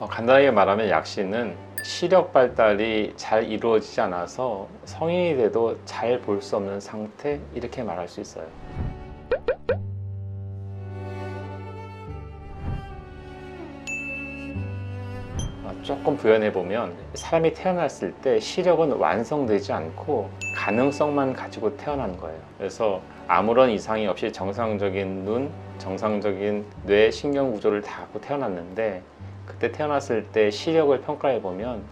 어, 간단하게 말하면 약시는 시력 발달이 잘 이루어지지 않아서 성인이 돼도 잘 볼 수 없는 상태 이렇게 말할 수 있어요. 어, 조금 부연해 보면 사람이 태어났을 때 시력은 완성되지 않고 가능성만 가지고 태어난 거예요. 그래서 아무런 이상이 없이 정상적인 눈, 정상적인 뇌 신경 구조를 다 갖고 태어났는데 그때 태어났을 때 시력을 평가해 보면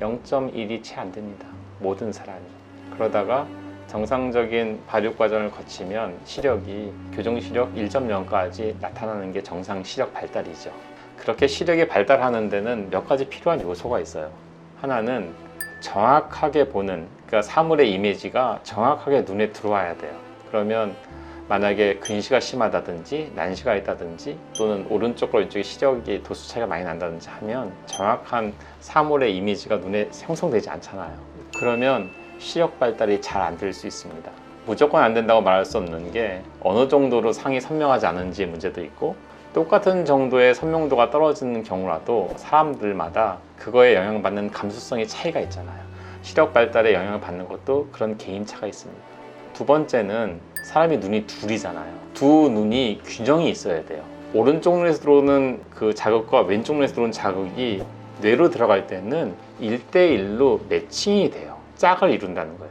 0.1이 채 안 됩니다. 모든 사람이. 그러다가 정상적인 발육 과정을 거치면 시력이 교정 시력 1.0까지 나타나는 게 정상 시력 발달이죠. 그렇게 시력이 발달하는 데는 몇 가지 필요한 요소가 있어요. 하나는 정확하게 보는, 그러니까 사물의 이미지가 정확하게 눈에 들어와야 돼요. 그러면 만약에 근시가 심하다든지 난시가 있다든지 또는 오른쪽과 왼쪽에 시력이 도수 차이가 많이 난다든지 하면 정확한 사물의 이미지가 눈에 형성되지 않잖아요. 그러면 시력 발달이 잘 안 될 수 있습니다. 무조건 안 된다고 말할 수 없는 게 어느 정도로 상이 선명하지 않은지 문제도 있고 똑같은 정도의 선명도가 떨어지는 경우라도 사람들마다 그거에 영향받는 감수성의 차이가 있잖아요. 시력 발달에 영향을 받는 것도 그런 개인차가 있습니다. 두 번째는 사람이 눈이 둘이잖아요. 두 눈이 균형이 있어야 돼요. 오른쪽 눈에서 들어오는 그 자극과 왼쪽 눈에서 들어오는 자극이 뇌로 들어갈 때는 1대1로 매칭이 돼요. 짝을 이룬다는 거예요.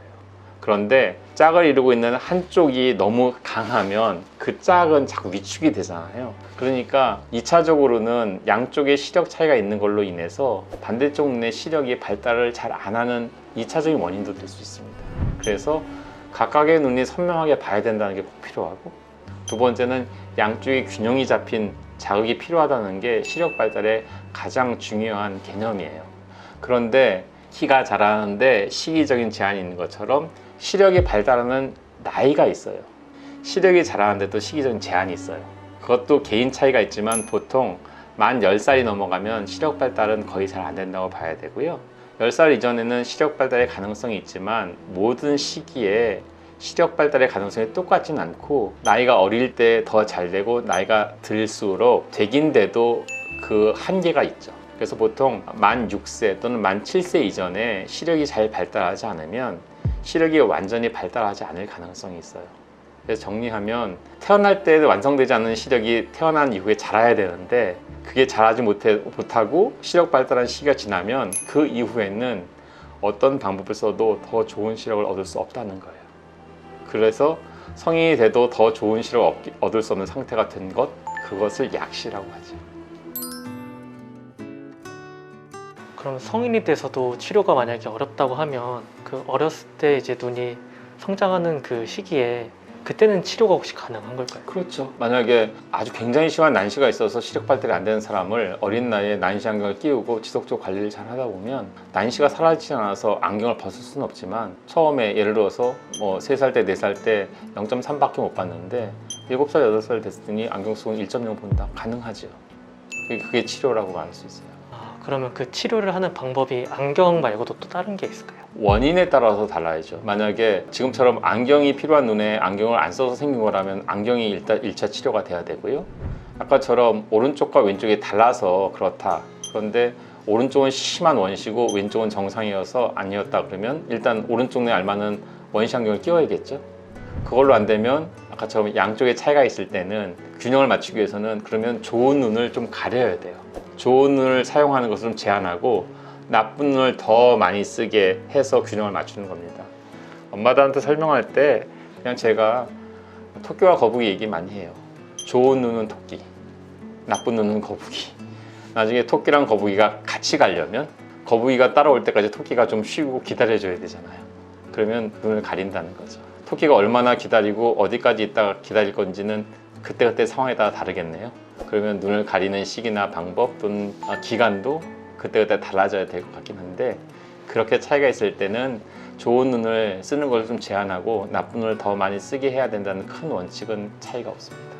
그런데 짝을 이루고 있는 한쪽이 너무 강하면 그 짝은 자꾸 위축이 되잖아요. 그러니까 2차적으로는 양쪽의 시력 차이가 있는 걸로 인해서 반대쪽 눈의 시력이 발달을 잘 안 하는 2차적인 원인도 될 수 있습니다. 그래서 각각의 눈이 선명하게 봐야 된다는 게 꼭 필요하고 두 번째는 양쪽의 균형이 잡힌 자극이 필요하다는 게 시력 발달의 가장 중요한 개념이에요. 그런데 키가 자라는데 시기적인 제한이 있는 것처럼 시력이 발달하는 나이가 있어요. 시력이 자라는데도 시기적인 제한이 있어요. 그것도 개인 차이가 있지만 보통 만 10살이 넘어가면 시력 발달은 거의 잘 안 된다고 봐야 되고요. 10살 이전에는 시력 발달의 가능성이 있지만 모든 시기에 시력 발달의 가능성이 똑같진 않고 나이가 어릴 때 더 잘 되고 나이가 들수록 되긴데도 그 한계가 있죠. 그래서 보통 만 6세 또는 만 7세 이전에 시력이 잘 발달하지 않으면 시력이 완전히 발달하지 않을 가능성이 있어요. 그래서 정리하면 태어날 때 완성되지 않은 시력이 태어난 이후에 자라야 되는데 그게 자라지 못해, 못하고 시력 발달한 시기가 지나면 그 이후에는 어떤 방법을 써도 더 좋은 시력을 얻을 수 없다는 거예요. 그래서 성인이 돼도 더 좋은 시력을 얻을 수 없는 상태가 된 것, 그것을 약시라고 하죠. 그럼 성인이 돼서도 치료가 만약에 어렵다고 하면 그 어렸을 때 이제 눈이 성장하는 그 시기에 그때는 치료가 혹시 가능한 걸까요? 그렇죠. 만약에 아주 굉장히 심한 난시가 있어서 시력 발달이 안 되는 사람을 어린 나이에 난시 안경을 끼우고 지속적으로 관리를 잘 하다 보면 난시가 사라지지 않아서 안경을 벗을 수는 없지만 처음에 예를 들어서 뭐 3살 때, 4살 때 0.3밖에 못 봤는데 7살, 8살 됐으니 안경 쓰고 1.0 본다. 가능하죠. 그게- 그게 치료라고 말할 수 있어요. 아, 그러면 그 치료를 하는 방법이 안경 말고도 또 다른 게 있을까요? 원인에 따라서 달라야죠. 만약에 지금처럼 안경이 필요한 눈에 안경을 안 써서 생긴 거라면 안경이 일단 1차 치료가 돼야 되고요. 아까처럼 오른쪽과 왼쪽이 달라서 그렇다. 그런데 오른쪽은 심한 원시고 왼쪽은 정상이어서 아니었다 그러면 일단 오른쪽 눈에 알맞는 원시 안경을 끼워야겠죠. 그걸로 안 되면 아까처럼 양쪽에 차이가 있을 때는 균형을 맞추기 위해서는 그러면 좋은 눈을 좀 가려야 돼요. 좋은 눈을 사용하는 것을 좀 제한하고 나쁜 눈을 더 많이 쓰게 해서 균형을 맞추는 겁니다. 엄마들한테 설명할 때 그냥 제가 토끼와 거북이 얘기 많이 해요. 좋은 눈은 토끼, 나쁜 눈은 거북이. 나중에 토끼랑 거북이가 같이 가려면 거북이가 따라올 때까지 토끼가 좀 쉬고 기다려줘야 되잖아요. 그러면 눈을 가린다는 거죠. 토끼가 얼마나 기다리고 어디까지 있다가 기다릴 건지는 그때그때 상황에 따라 다르겠네요. 그러면 눈을 가리는 시기나 방법 또는 아, 기간도 그때그때 달라져야 될 것 같긴 한데 그렇게 차이가 있을 때는 좋은 눈을 쓰는 걸 좀 제한하고 나쁜 눈을 더 많이 쓰게 해야 된다는 큰 원칙은 차이가 없습니다.